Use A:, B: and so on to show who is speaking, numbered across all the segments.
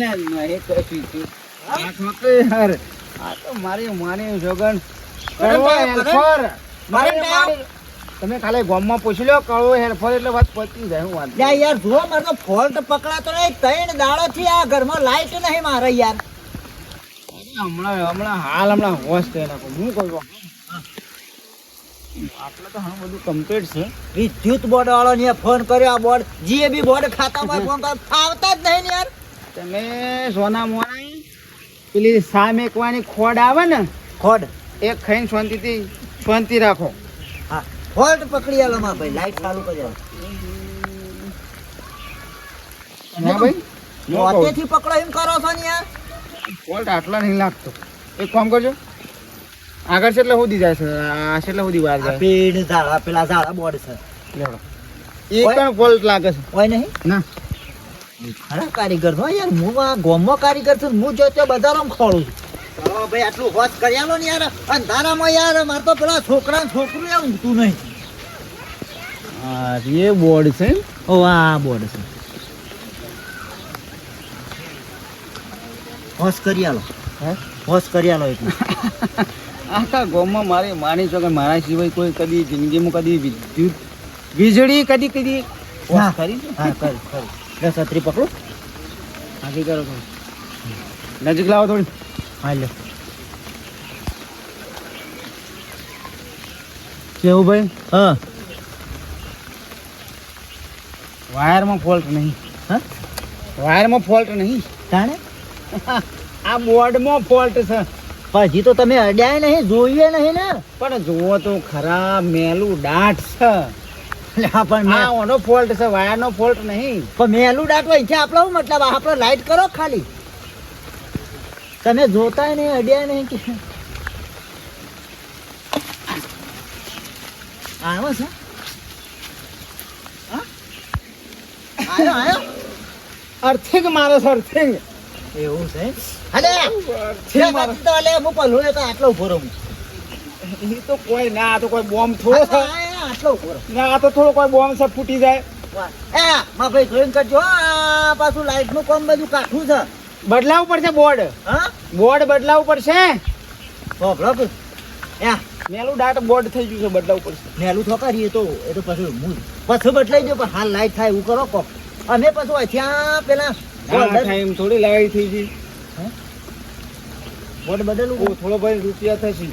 A: નહીં કશું થયું. આ છોકરી યાર, આ તો મારી માની જોગણ. કડવો હેલ્ફર. મારી તમે ખાલી ગામમાં પૂછી લો કડવો હેલ્ફર એટલે વાત પતી જાય હું વાત
B: યાર જો મારો તો ફોલ્ટ પકડાતો નહીં. ત્રણ દાડો થી આ ઘરમાં લાઈટ નહીં મારે યાર.
A: હમણાં હમણાં હાલ હમણાં હોશ થઈ નાખો હું કહું આપણે તો હા બધું કમ્પ્લીટ છે.
B: વિદ્યુત બોર્ડ વાળો ને ફોન કર્યો આ બોર્ડ જીએબી બોર્ડ ખાતામાં ફોન કર્યો. ફાવતા જ નહીં યાર.
A: તમે સોના મોના પેલી સા મેકવાની ખોડ આવે ને
B: ખોડ.
A: એ ખાઈને શાંતિથી શાંતિ રાખો.
B: હા. ખોડ પકડી આલો માં ભાઈ લાઈટ ચાલુ કરજો
A: ના ભાઈ?
B: મોતેથી પકડો એમ કરો છો ને
A: ખોડ આટલા નહીં લાગતો. એક કામ કરજો. આગળ છે એટલે સુધી જાય છે. આ છે એટલે સુધી બહાર જાય.
B: પેડ ઝાડા પેલા ઝાડા બોર્ડ છે.
A: લેવડો. એક પણ ફોલ્ટ લાગે છે.
B: હોય નહીં?
A: ના.
B: ખરા કારીગર છો યાર હું આ ગામમાં કારીગર છું હું જો તે બજારમાં ખોળું છું. ભાઈ આટલું હોશ કરી આલો ને યાર અંધારામાં યાર મારે તો પેલા છોકરા છોકરું યાર ઊંઘતું નહીં.
A: હા એ બોર્ડ છે
B: ઓ આ બોર્ડ છે. હોશ કરી આલો.
A: હે?
B: હોશ કરી આલો એટલું.
A: આખા ગોમમાં મારે માની છો કે મારા સિવાય કોઈ કદી જિંદગીમાં કદી વિદ્યુત વીજળી કદી કદી. કરી
B: હા કરી કરી. લે છત્રી પકડો.
A: આગળ કરો થોડી નજીક લાવો થોડી.
B: હા લે.
A: કેવું ભાઈ?
B: હા.
A: વાયરમાં ફોલ્ટ નહીં.
B: હા?
A: વાયરમાં ફોલ્ટ નહીં.
B: જાણે
A: આ બોર્ડમાં ફોલ્ટ છે.
B: પણ હજી તો તમે અડ્યા નહીં જોઈએ નહીં ને.
A: પણ જુઓ તો ખરા મેલું દાટ છે.
B: હા
A: ઓનો ફોલ્ટ છે વાયરનો ફોલ્ટ નહીં.
B: પણ મેલું દાટવા આપણો મતલબ આપણે લાઈટ કરો ખાલી. તમે જોતા નહીં અડ્યા નહીં કે આવ્યો છે. હા? આવ્યો આવ્યો
A: અર્થિંગ મારો છે અર્થિંગ
B: એવું છે? અલે હું પલ્લું તો આટલો ઊભો રહું.
A: એ તો કોઈ ના તો કોઈ બોમ્બ થોડો
B: આટલો ઊભો
A: ના આ તો થોડો કોઈ બોમ્બ છે ફૂટી જાય.
B: એ માં ભાઈ જોઈન કરજો. આ પાછું લાઈટનું કોમ બધું કાઠું છે.
A: બદલાવું પડશે બોર્ડ.
B: હા?
A: બોર્ડ બદલાવું પડશે.
B: બોબડો એ
A: મેલું ડાટ બોર્ડ થઈ ગયું છે બદલાવું પડશે.
B: મેલું ઠોકારી એ તો એ તો પછી મૂળ પછી બદલાઈ ગયો પણ હાલ લાઈટ થાય એવું કરો કો અને પછી અહીંયા પેલા
A: ટાઈમ થોડી લાઈટ થઈ ગઈ.
B: બોર્ડ બદલું
A: ઓ થોડો ભાઈ રૂપિયા થશે.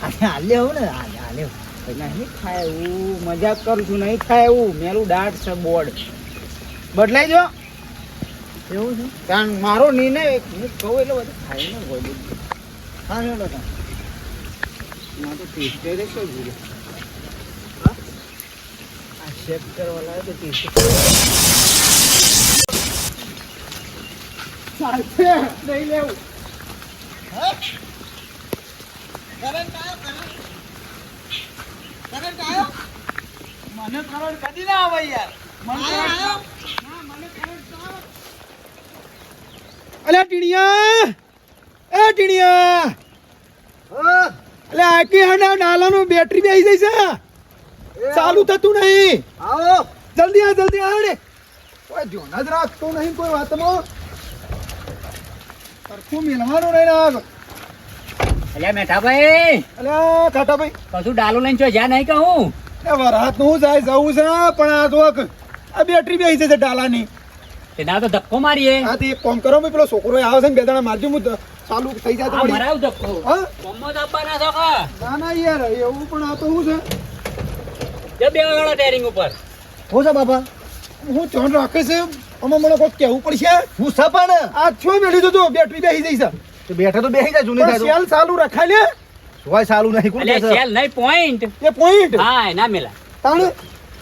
B: હાલે લેવું ને હાલે આવું
A: નહીં થાય એવું મજાક કરું છું નહીં થાય એવું. મેલું દાંત છે બોર્ડ. બદલાઈ જો
B: એવું છે?
A: કારણ મારો નિર્ણય હું કહું એટલે બધું થાય ને બધું.
B: હા ને બધા
A: ના તો ટેસ્ટે રે શું જોડે હા? આ શેપ કરવા લાગે તો ટેસ્ટ નહીં લેવું.
B: કરંટ આવ્યો કરંટ કરંટ આવ્યો
A: મને કરંટ કદી ના આવે યાર. મને કરંટ
B: આવ્યો.
A: ના મને કરંટ તો આવે. અલ્યા ટીણિયા એ ટીણિયા અલે આકી હડા ડાલાનું બેટરી બેસી જઈ છે. ચાલુ થતું નહીં.
B: આવો.
A: જલ્દી આ જલ્દી આવડે કોઈ જોન જ રાખતો નહીં કોઈ વાતમાં. સરખું મિલવાનું રહી રાગ.
C: અલ્યા મેઠાભાઈ.
A: અલે કાટાભાઈ
C: કશું ડાલો લઈને છો જ્યાં નહીં કહું?
A: એ વરાતનું જાય જવું છે પણ આ જો આ બેટરી બેસી જાય છે ડાલાની.
C: તે ના તો ધક્કો મારીએ.
A: હા તે એક કામ કરો ભાઈ પેલો છોકરો આવે છે ને બે દાણા મારજો હું ચાલુ થઈ જાય તો.
C: મરાવ ધક્કો?
A: હા?
C: કોમો તો આપવાના છો કે
A: ના ના યાર એવું પણ આ તો શું છે.
C: જો બે વાળા ટેરિંગ ઉપર.
B: હું છે બાપા?
A: હું ધ્યાન રાખે છે અમે મને કોઈ કહેવું પડશે.
B: હું સપાને
A: આ છો મેળવી દો બેટરી બેસી જાય છે.
B: તો બેઠા તો બેસી જાય જૂની
A: થાય સેલ ચાલુ રખાય લે.
B: હોય સારું નહીં કોણ
C: અલ્યા સેલ નહીં પોઈન્ટ
A: એ પોઈન્ટ
C: હા ના મેલા.
A: તાણ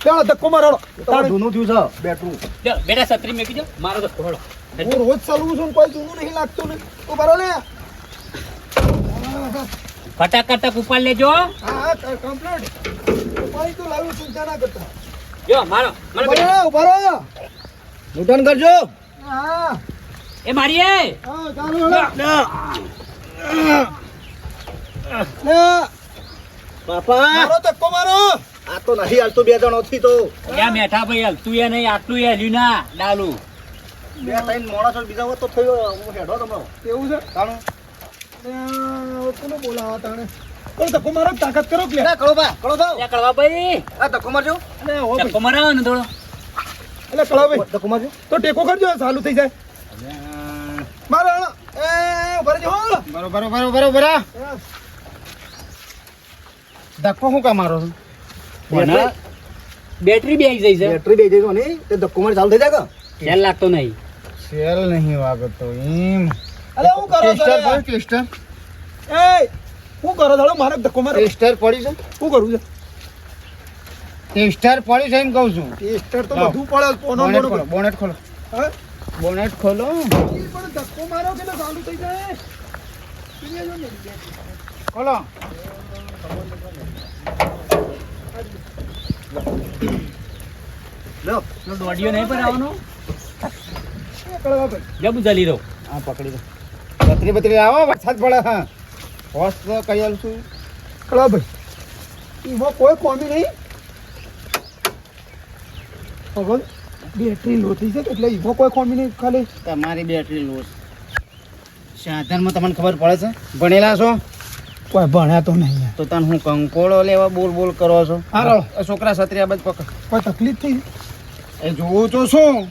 A: ચાલો ધક્કો મારો તાણ.
B: જૂનું થયું છે બેટરું
C: જો બેટા સત્રી મેકી જો મારો તો હળો
A: હું રોજ ચલવું છું કોઈ જૂનું નહીં લાગતું ને. તો બરો લે. હા
C: તક ઉપાડ લેજો
A: હા. કમ્પ્લીટ કોઈ તો લાવ્યું ચિંતા ના કરતા.
C: જો મારો મારો
A: ઊભા
C: બેટા.
A: રહો, ઊભા રહો.
B: નુટન કરજો.
A: હા.
C: મારીએ.
A: મારી. લે,
B: બાપા.
A: મારો ધક્કો મારો.
B: આ તો નહીં હાલતું બે જણો થી તો.
C: ક્યાં મેઠા ભાઈ હલતું એ નહીં આટલું એ હલ્યું ના ડાલું.
B: બે ત્રણ માણસો બીજા હોત તો થયો. હું હેડો તમને
D: એવું છે?
B: તાણું
D: કોને બોલાવા તાણે? ધક્કો મારો તાકાત કરો કે
B: કળો બા કળો
C: લે કળવા ભાઈ.
B: આ ધક્કો મારજો.
D: ભાઈ.
C: ચક્કો મરાવો ને થોડો.
D: અલે કળાભાઈ
B: ધક્કો મારજો.
D: તો ટેકો કરજો ચાલુ થઈ જાય. મારો એ ઊભા રહેજો હો.
A: બરોબર બરોબર બરોબર આ. ધક્કો શું કામ મારો છો?
C: બેટરી? બેહી જાય છે
B: બેટરી બે જઈજો ને તે ધક્કો મારી ચાલુ થઈ જાય કે?
C: તેલ લાગતો નહીં.
A: સેલ નહીં વાગતો એમ.
D: અરે હું કરો છો
A: ટેસ્ટર? પર ટેસ્ટર
D: એ હું કરો ધડો મારો ધક્કો મારો.
A: ટેસ્ટર પડી છે?
D: હું કરું છે.
A: ટેસ્ટર પડી છે એમ કહું છું.
D: ટેસ્ટર તો બધું પડે
A: બોનેટ ખોલો બોનેટ ખોલો.
D: હા?
A: બોનેટ ખોલો.
D: પણ ધક્કો મારો કે ચાલુ થઈ જાય.
A: ખોલો.
B: લો
C: દોડીઓ નહીં
D: એ કળવાભાઈ.
C: જબુ ચાલી દો
A: હા પકડી દો બત્રી બત્રી આવો વરસાદ પડે હા. હોશ તો કહી આવું છું.
D: કળવાભાઈ એમાં કોઈ કોમી નહીં. ભગવાન બેટરી લો થઈ છે એટલે એવો કોઈ કોમી નહીં ખાલી?
A: તમારી બેટરી લો સાધનમાં તમને ખબર પડે છે? ભણેલા છો?
D: કોઈ ભણ્યા તો નહીં
A: તો તને હું કંકોળો લેવા બોલ બોલ કરો છો?
D: હારો.
A: છોકરા સત્રિયા બાજુ પકડ.
D: કોઈ તકલીફ થઈ?
A: એ જોવું તો શું.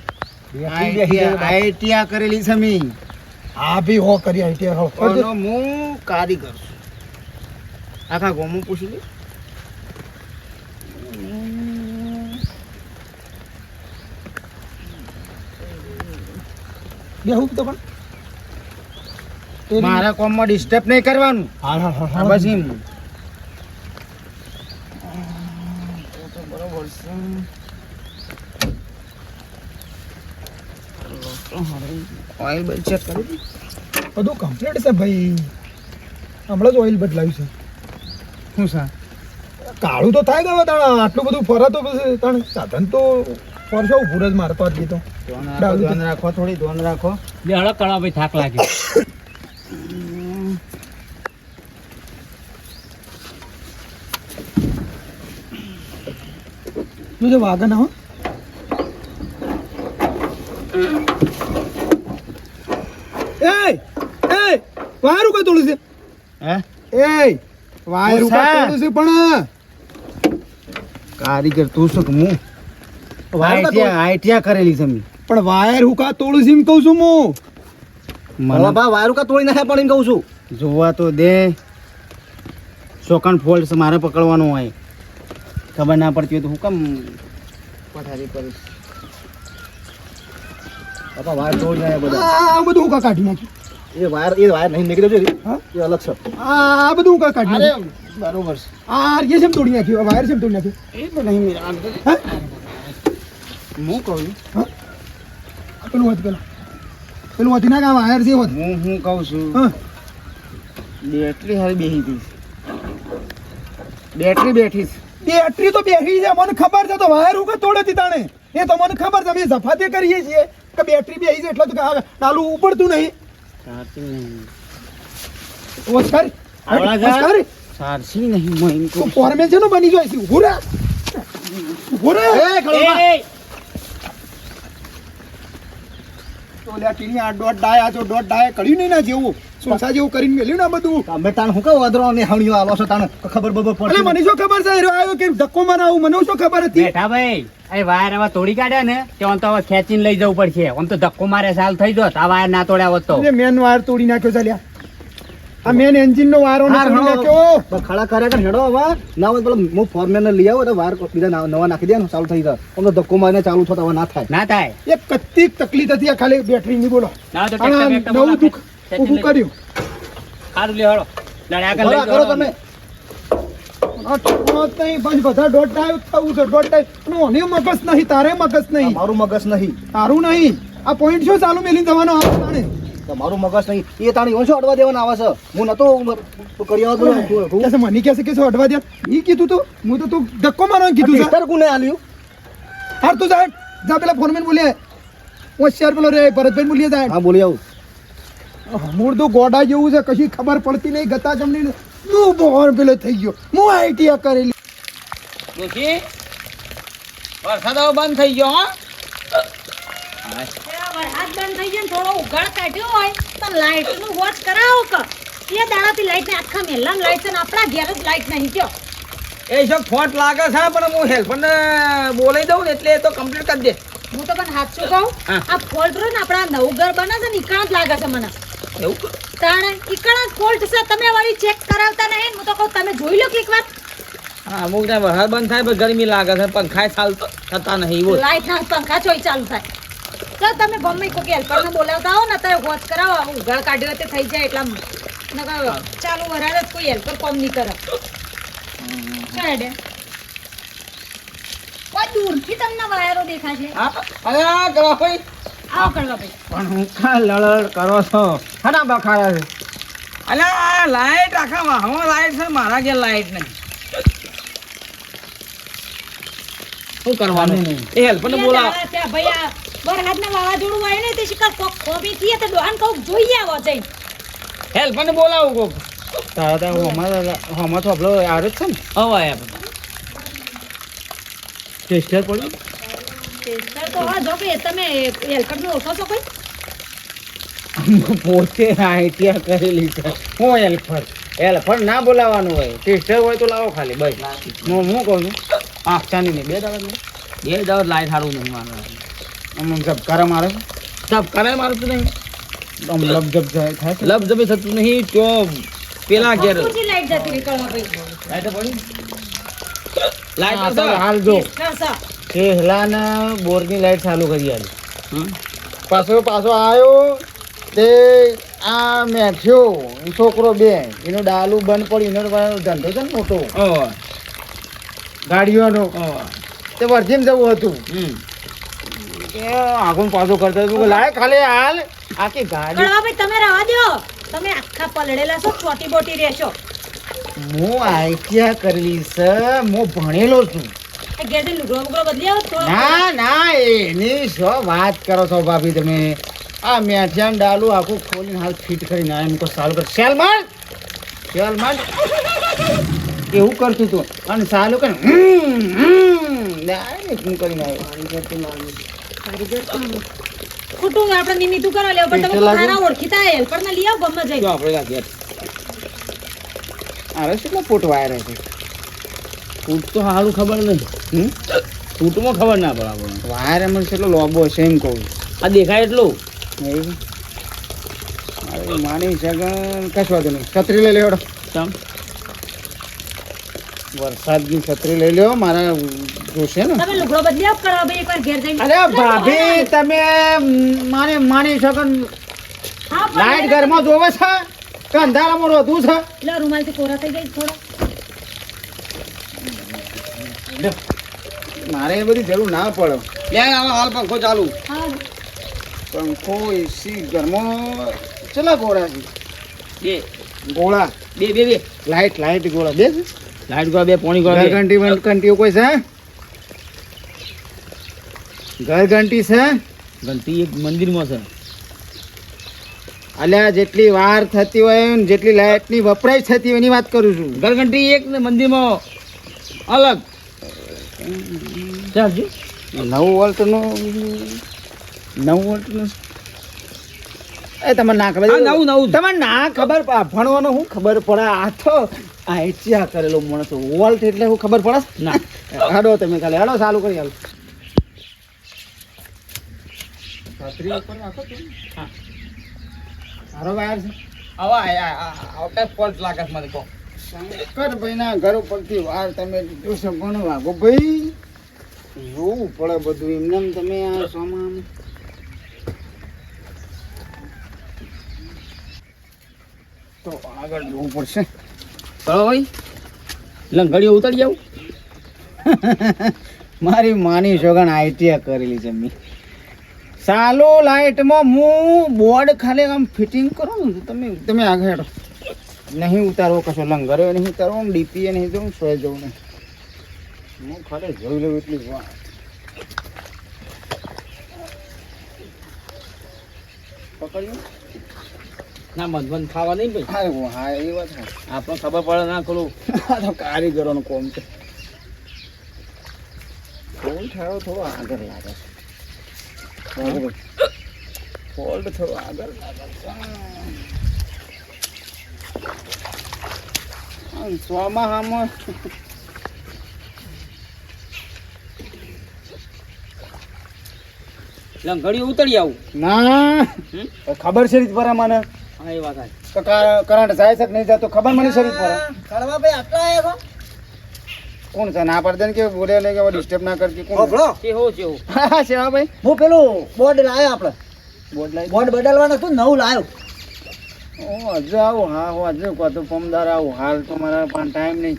A: આઈટીઆ કરેલી છે મેં.
D: હા ભી હો કરી આઈટીઆઈ હો.
A: હું કારીગર છું. આખા ગોમું પૂછી લે.
D: બેહું તો પણ?
A: મારા કોમમાં ડિસ્ટર્બ નહીં કરવાનું.
D: હા હા હા
A: બસ એમ. બરોબર છે ઓઇલ બેલ ચેક કરી
D: બધું કમ્પ્લીટ છે ભાઈ. હમણાં જ ઓઇલ બદલાવ્યું છે.
A: શું સા
D: કાળું તો થાય ગયો તાણ. આટલું બધું ફરતો પછી તાણ. સાધન તો ફરશો ઉભું જ મારે જ તો.
A: ધ્યાન રાખો,
D: તો-
A: થોડી ધ્યાન રાખો.
C: બે હળક કળા ભાઈ થાક લાગ્યો
D: જોજે વાગન હો. એ એ વાયરું કઈ તોડું છે?
A: હે?
D: એ વાયરું
A: કઈ.
D: તોડું છે પણ.
A: કારીગર તું શું કે હું?
D: વાયર
A: આઈટીઆ કરેલી છે મેં.
D: પણ વાયર ઉકા તોડું છે એમ કહું છું હું?
A: મને
B: બા વાયરું કા તોડી નાખ્યા પણ એમ કહું છું?
A: જોવા તો દે. સેકન્ડ ફોલ્ટ મારે પકડવાનો હોય. ખબર ના પડતી હોય તો હું કેમ પથારી કરીશ.
B: બાપા વાયર તોડી બધા.
D: આ બધું ઉકા કાઢી નાખ્યું
B: એ વાયર એ વાયર નહીં નીકળ્યો દેજો એ અલગ છે.
D: આ બધું ઉકા કાઢી
A: બરોબર છે.
D: આ એ જેમ તોડી નાખ્યું વાયર છે તોડી નાખ્યું?
A: એ તો નહીં મેરા
D: હા
A: કહું?
D: પેલું હતું પેલા. પેલું હતી ના કે આ વાયર છે એ
A: હું હું કહું છું. બેટરી હારી બેહી ગઈ બેટરી બેઠી
D: બેટરી તો બેઠી છે. મને ખબર છે તો વાયર ઉગે તોડે હતી તાણે. એ તો મને ખબર છે અમે ઝફાતે કરીએ છીએ કે બેટરી બેહી છે એટલે તો ડાલું ઉપડતું નહીં.
A: સાચી નહીં.
D: ઓસ્કાર ઓસ્કાર
A: સાચી નહીં હું કો
D: તું
A: કહું છું.
D: ફોર્મે છે ને બની જાય છે. હુરા રહે
B: એ ખડો
C: એ,
D: તો લ્યા ટીની આ દોઢ ડાય આ તો દોઢ ડાય કર્યું નહીં ના જેવું. સોસા જેવું કરીને મેલ્યું ને બધું.
B: તમે તાણ હું કહું વધરો ને હણિયો આલો છો તાણ ખબર બબર
D: અરે મને શું ખબર છે? હીરો આવ્યો કે ધક્કો મારાવું મને શું ખબર હતી?
C: બેઠા ભાઈ એ વાયર હવે તોડી કાઢ્યા ને તે આમ તો હવે ખેંચીને લઈ જવું પડશે. આમ તો ધક્કો મારે સાલ થઈ જો આ વાયર ના તોડ્યા હોત તો.
D: મેન વાયર તોડી નાખ્યો છે લ્યા. આ મેન એન્જિન નો
B: બસ ખડા કર્યા કર હેડો હવે. ના હોય પેલો હું ફોરમેન ને લઈ આવો તો વાયર બીજા નવા- નાખી દે ચાલુ થઈ જાય. અમને ધક્કો મારીને ચાલુ થતા હવે ના થાય.
C: ના થાય.
D: એ કત્તી તકલીફ હતી આ ખાલી બેટરી ની બોલો. નવું દુઃખ ઊભું કર્યું.
C: સારું લે આગળ
B: કરો કરો તમે.
D: ઓને મગજ નહીં તારે મગજ નહીં.
B: મારું મગજ નહીં.
D: તારું નહીં. આ પોઈન્ટ શું ચાલુ મેલી જવાનો આ
B: તમારું મગજ નહીં. એ તાણી ઓછો અડવા દેવાના આવે છે. હું નતો કરી આવો
D: કે છે મને કહેશે કે શું અડવા દે? એ કીધું તું? હું તો તું ધક્કો મારવાનું કીધું છે.
B: ટેસ્ટર કોને આલ્યું?
D: હાર તું સાહેબ જા પેલા ફોનમેન બોલ્યા હોશિયાર પેલો રે ભરતભાઈ બોલીએ જાય
B: હા બોલી આવું.
D: મૂળ તો ગોડા જેવું છે કશી ખબર પડતી નહીં ગતા જમણી તું બોર પેલો થઈ ગયો. હું આઈટીઆ કરેલી.
C: ડોશી, વરસાદ બંધ થઈ ગયો હો.
E: વરસાદ બંધ થઈ જાય થોડો ઉઘાડ કાઢ્યો હોય તો લાઇટનું વોચ કરાવો કે? એ દાડાથી લાઇટ ને આખા મહેલામાં લાઇટ છે ને આપણા ઘેર જ લાઇટ નહીં થયો.
F: એ જો ફોટ લાગે છે પણ હું હેલ્પરને બોલાવી દઉં ને એટલે એ તો કમ્પ્લીટ કરી દે.
E: હું તો પણ સાચું કહું? આ ફોલ્ટ ને આપણા નવું ઘર બને છે ને ઈકણ જ લાગે છે મને.
F: એવું
E: તાણે ઈકણ જ ફોલ્ટ છે? તમે વાળી ચેક કરાવતા નહીં હું તો કહું તમે જોઈ લો કે એક વાર
F: અમુક ટાઈમ વરસાદ બંધ થાય ગરમી લાગે છે પંખા ચાલતો થતા નહીં
E: લાઈટ ના પંખા ચોઈ ચાલુ થાય. તો તમે ગમે કોઈ હેલ્પરને બોલાવતા હો ને તો વોચ કરાવો. ઉઘાડ કાઢ્યો તે થઈ જાય એટલા નકર ચાલુ વરાળ જ કોઈ હેલ્પર કોમ નહીં કરે. ચાલે કોઈ દૂરથી તમને વાયરો દેખાશે.
F: અરે આ કરો ભાઈ.
E: આવો કરવા ભાઈ.
A: પણ હું કા લડડ કરો છો? હના બખાડા છે.
F: અલ્યા લાઈટ આખા વાહમાં લાઈટ છે મારા ઘેર લાઈટ નહીં. શું કરવાનું? એ હેલ્પરને બોલાવો.
E: ભાઈ આ વરસાદના વાવાઝોડું હોય ને તે શિકાર કોક ખોબી થી તો ડોહાન કોક જોઈ આવો જઈને.
F: હેલ્પરને બોલાવો કોક.
A: તારા તો હોમાં હોમાં તો આપણો જ છે ને?
F: હવા બધા.
A: ટેસ્ટર પડ્યું?
E: તો હા જો કે તમે હેલ્પરને ઓળખો છો કોઈ?
A: પોતે આઈટિયા કરેલી છે. હું હેલ્પર હેલ્પર ના બોલાવવાનું હોય. ટેસ્ટર હોય તો લાવો ખાલી બસ. હું હું કહું છું? હા નહીં બે દાડા
F: બે દાવત લાઈટ સારું નહીં મારે
A: આમ જબ કારા મારે છે.
F: સબ કરે મારું તો નહીં.
A: આમ લબ જબ જાય થાય છે.
F: લબ જબી થતું નહીં તો પેલા ઘેર
E: લાઈટ જતી રહી કળવા ભાઈ.
F: લાઈટ પડી લાઈટ
A: તો હાલ જો.
E: સર
A: પહેલાના બોરની લાઈટ ચાલુ કરી આલી.
F: હમ.
A: પાછો પાછો આવ્યો તે આ મેઠ્યો ઈ છોકરો બે એનો ડાલુ બંધ પડી એનો ધંધો છે ને મોટો. ગાડીઓનો. તે વર્ધીમ જવું હતું.
F: હમ
A: પાછું કરતો કે લાય ખાલી હાલ. આખી ગાડી.
E: ભાઈ તમે રહેવા દો. તમે આખા પલળેલા છો ચોટી બોટી રહેશો.
A: હું આઈટીઆ કરેલી છે હું ભણેલો છું. ના ના એની શું વાત કરો છો ભાભી તમે? આ મેઠિયાન ડાલુ આખું ખોલીને હાલ ફિટ કરીને આ એમ કહો સાલું કર. સેલમાન એવું કરતું તું. અને સાલું કે હમ, હમ. ડાયરેક્ટ હું કરીને આવ્યો
E: કારીગર કોણ? ખોટું આપણે નિમિત્તું કરો લે પણ તમે ખાના ઓળખીતા હેલ્પર ને લઈ આવો ગમે
F: જો આપણે ઘેર.
A: અરે કેટલો ફૂટ વાયર છે?
F: ફૂટ તો સારું ખબર નહીં
A: હમ?
F: ફૂટમાં ખબર ના પડે આપણને.
A: વાયર એમ કેટલો લોબો છે એમ કહું.
F: આ દેખાય એટલું?
A: અરે માની સગન કશું વાંધો નહીં. છત્રી લઈ લેવડો. વરસાદની છત્રી લઈ લ્યો. મારે જોશે ને?
E: તમે લુગડો બદલી આપ કરો ભાઈ એકવાર ઘેર જઈને.
A: અરે ભાભી તમે મારે માની
E: શકો
A: લાઈટ ઘરમાં જોવે છે? કે અંધારામાં રોધું છે?
E: એટલે રૂમાલથી કોરા થઈ ગઈ થોડા.
A: મારે એ બધી જરૂર ના પડે.
F: લે હાલ હાલ પંખો ચાલુ.
E: હા.
A: પંખો એસી ઘરમાં ચલા ગોળા છે?
F: બે.
A: ગોળા.
F: બે બે બે.
A: લાઈટ લાઈટ ગોળા. બે
F: લાઈટ ગોળા બે પોણી
A: ગોળા
F: બે.
A: ઘંટી ઘંટીઓ કોઈ છે? ઘર ઘંટી છે?
F: ઘંટી એક મંદિરમાં છે.
A: અલ્યા જેટલી વાર થતી હોય ને જેટલી લાઇટની વપરાય થતી હોય એની વાત કરું છું.
F: ગરઘંટી એક ને મંદિરમાં અલગ. ચાલજો.
A: નવ વોલ્ટનું નવ વોલ્ટનું. એ તમને ના ખબર
F: નવું નવું.
A: તમને ના ખબર ભણવાનો હું ખબર પડે? આ તો આ એચિયા કરેલો માણસ. વોલ્ટ એટલે હું ખબર પડે?
F: ના.
A: હડો તમે ખાલી હડો ચાલુ કરી હાલો. છત્રી ઉપર રાખો તું હા. સારો વાયર છે.
F: આવા આવતા ફોલ્ટ લાગે છે મને કહો.
A: શંકર ભાઈના ઘર ઉપરથી વાર તમે જોશો ઘણો વાગો ભાઈ જોવું પડે બધું એમને એમ તમે આ સામાન તો આગળ જોવું પડશે.
F: ચલો ભાઈ લંગડીઓ ઉતરી જાવ
A: મારી માની સોગણ આઈટીઆઈ કરેલી છે મેં. ચાલુ લાઇટમાં હું બોર્ડ ખાલી આમ ફિટિંગ કરો ને તમે તમે આગળ હેડો. નહીં ઉતારવો કશો લંગરે નહીં ઉતારવો ડીપીએ નહીં જવું સોય જવું નહીં. હું ખાલી જોઈ લઉં એટલી વાત. પકડ્યું?
F: ના બંધ ખાવા નહીં ભાઈ.
A: હા હા એ વાત
F: આપણને ખબર પડે ના ખોલું.
A: તો કારીગરોનું કોમ છે. કોમ થયો થોડો આગળ લાગે છે. બરાબર. થયો આગળ. આમ
F: ઉતરી આવું.
A: ના. ખબર છે રીત પર મને.
F: હા એ વાત
A: કરંટ જાય છે કે નહીં જતો ખબર મને શરીર પર.
B: કડવા ભાઈ આટલા આવ્યા
A: કોણ છે? ના પડે ને કે બોલે ને કે ડિસ્ટર્બ ના કરતી કોણ
F: ચેહો ચેહો
A: હા શેવા ભાઈ.
B: હું પેલું બોર્ડ લાવ્યો આપણે.
A: બોર્ડ લાય?
B: બોર્ડ બદલવાનું હતું નવું લાવ્યો
A: ઓ હજુ આવું? હા હું હજુ કહો તો પમદાર આવું. હાલ તો મારા પણ ટાઈમ નહીં.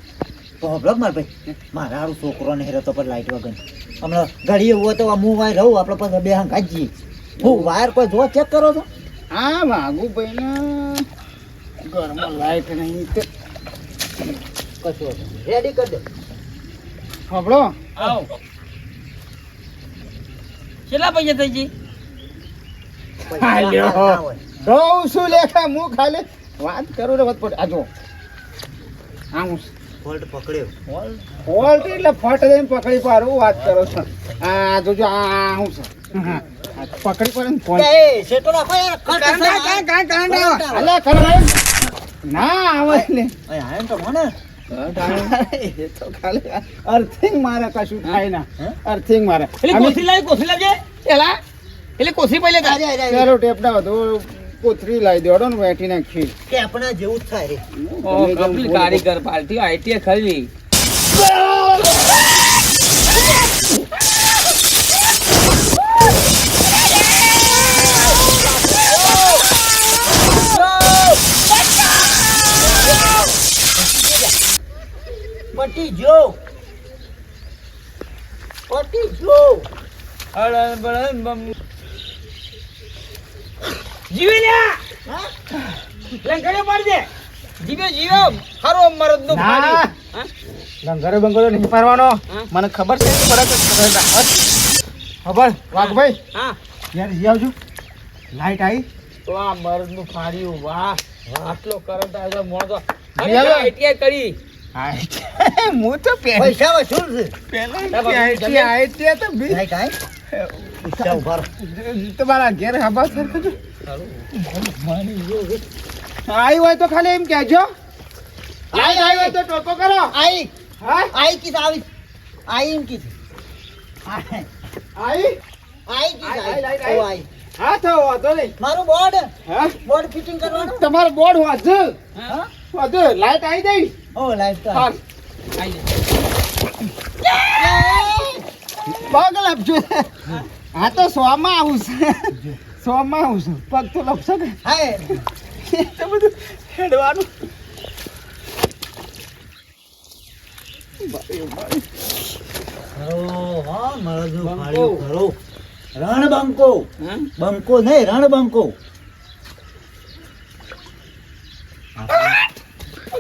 B: તો હોભળો માર ભાઈ? મારા હારું છોકરો ને હેરો તો પર લાઈટ વગર હમણાં ઘડી એવું હોય તો આ હું વાય રહું આપણે પાસે બે હંગ કાઢીએ હું વાયર કોઈ જો ચેક કરો છો?
A: હા વાગુ ભાઈ ને. ઘરમાં લાઈટ નહીં. તે
B: કશું રેડી કરી દો.
A: ખબડો
F: આવ કેટલા પૈસા થઈ
B: ગઈ.
A: રહું શું લેખા હું ખાલી વાત કરું ને વત આ જો આ હું
B: ફોલ્ટ પકડ્યો
A: ફોલ્ટ એટલે ફટ દઈને પકડી પાડું વાત કરો છો આ જોજો આ હું છે પકડી પડે ને ફોન
B: એ શેટો રાખો યાર કટ
A: કરંટ
B: છે.
A: આવે. ના
B: તો મને
A: અર્થિંગ મારે કશું થાય ના. અર્થિંગ મારે.
F: એટલે કોથળી લાવી કોથળી લાવજે. એટલે કોથળી પહેલે.
A: ચાલો ટેપ ના કોથરી લાવી દેવડો ને વેઠી નાખી
B: કે આપણા જેવું થાય.
F: કારીગર પાર્ટી આઈટી ખરી.
B: પટી જો પટી જો
F: હળન બળન બમ. જીવે લ્યા
B: હા?
F: લંગડે પડજે જીવે જીવો. ખરો
A: મરદનું.
F: ફાડી
A: લંગરો બંગરો નહીં પારવાનો મને ખબર છે ફરક ખબર વાઘભાઈ?
F: હા.
A: યાર જી આવજો. લાઈટ આવી.
F: તો આ મરદનું ફાડ્યું વાહ. આટલો કરંટ આવ્યો
A: મોડો
F: આઈટીઆઈ કરી.
A: હું તો
B: પૈસા વસૂલ છે?
A: આઈટી આઈટી તો બી તમારા ઘેર આવી હોય તો ખાલી એમ કહેજો. આઈ આઈ હોય તો ટોકો કરો.
B: આઈ.
A: હા?
B: આઈ કીધું આવી. આઈ એમ કીધું આઈ? આઈ
A: આઈ, આઈ,
B: આઈ.
A: આઈ.
B: આઈ.
A: હા તો વાંધો નહીં.
B: મારું બોર્ડ?
A: હા?
B: બોર્ડ ફિટિંગ કરવાનું?
A: તમારો બોર્ડ વાંચો.
B: હા?
A: વાંચો લાઈટ આવી ગઈ?
B: ઓ લાઈટ તો
A: હા પગ લપજો હા તો સોમાં આવું છે. સોમાં આવું છું. પગ તો લપસો કે?
B: હાય.
A: તો બધું હેડવાનું.
B: હા
F: બંકો.
B: નહીં રણ બંકો
F: આ ખરેખર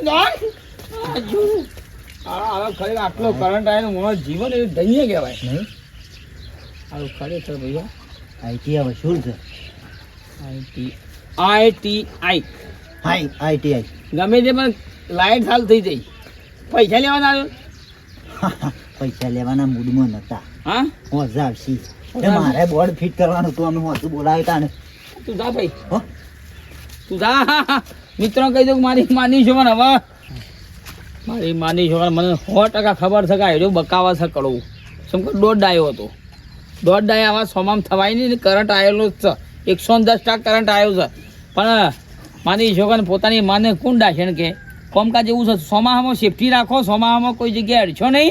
F: આટલો કરંટ આવ્યો મોણો જીવન એ ધન્ય કહેવાય.
B: નહીં.
F: આવું ખરેખર ભૈયા.
B: આઈટી વસૂલ છે?
F: આઈટી આઈટીઆઈ
B: હાઈ આઈટીઆઈ
F: ગમે તે પણ લાઈટ હાલ થઈ જઈ પૈસા લેવાના આવ્યો
B: પૈસા લેવાના મૂડમાં નતા.
F: હા?
B: મજા આવશે. મારે બોર્ડ ફિટ કરવાનું હતું અમે હોતું બોલાવતા તા ને.
F: તું જા ભાઈ.
B: હો?
F: તું જા. મિત્રો કહી દઉં મારી માની છો ને હવે. મારી માની છો મને સો ટકા ખબર છે કે આયરો બકાવા છે કડવું. શું કે દોઢ ડાયો હતો. દોઢ ડાય આવા સોમામ થવાય નહીં કરંટ આવેલો જ છે. એકસો દસ ટકા કરંટ આવ્યો છે. પણ માની છોકરાને પોતાની માને કોણ ડાશે કે? કોમકાજ એવું છે, સોમાહામાં સેફટી રાખો, સોમાહામાં કોઈ જગ્યાએ અડશો નહીં.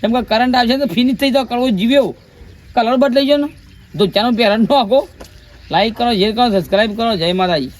F: કેમ કે કરંટ આવશે તો ફિનિશ થઈ જાવ કડવો જીવ્યો. કલર બદલાઈ ગયો ને. તો ચાનો પેરન્ટ નો આખો. લાઈક કરો શેર કરો સબસ્ક્રાઈબ કરો. જય માતાજી.